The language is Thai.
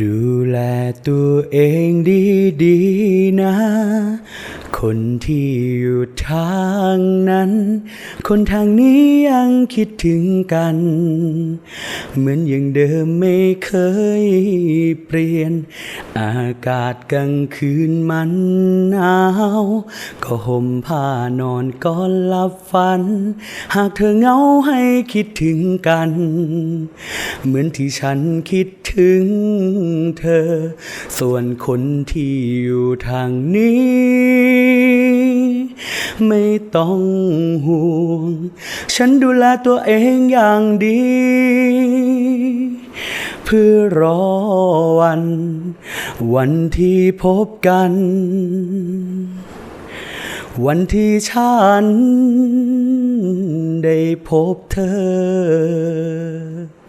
ดูแลตัวเองดีๆนะ คนที่อยู่ทางนั้น คนทางนี้ยังคิดถึงกัน เหมือนอย่างเดิมไม่เคยเปลี่ยน อากาศกลางคืนมันหนาว ก็ห่มผ้านอนก่อนหลับฝัน หากเธอเหงาให้คิดถึงกัน เหมือนที่ฉันคิดถึงเธอ ส่วนคนที่อยู่ทางนี้ ไม่ต้องห่วง ฉันดูแลตัวเองอย่างดี เพื่อรอวัน วันที่พบกัน วันที่ฉันได้พบเธอ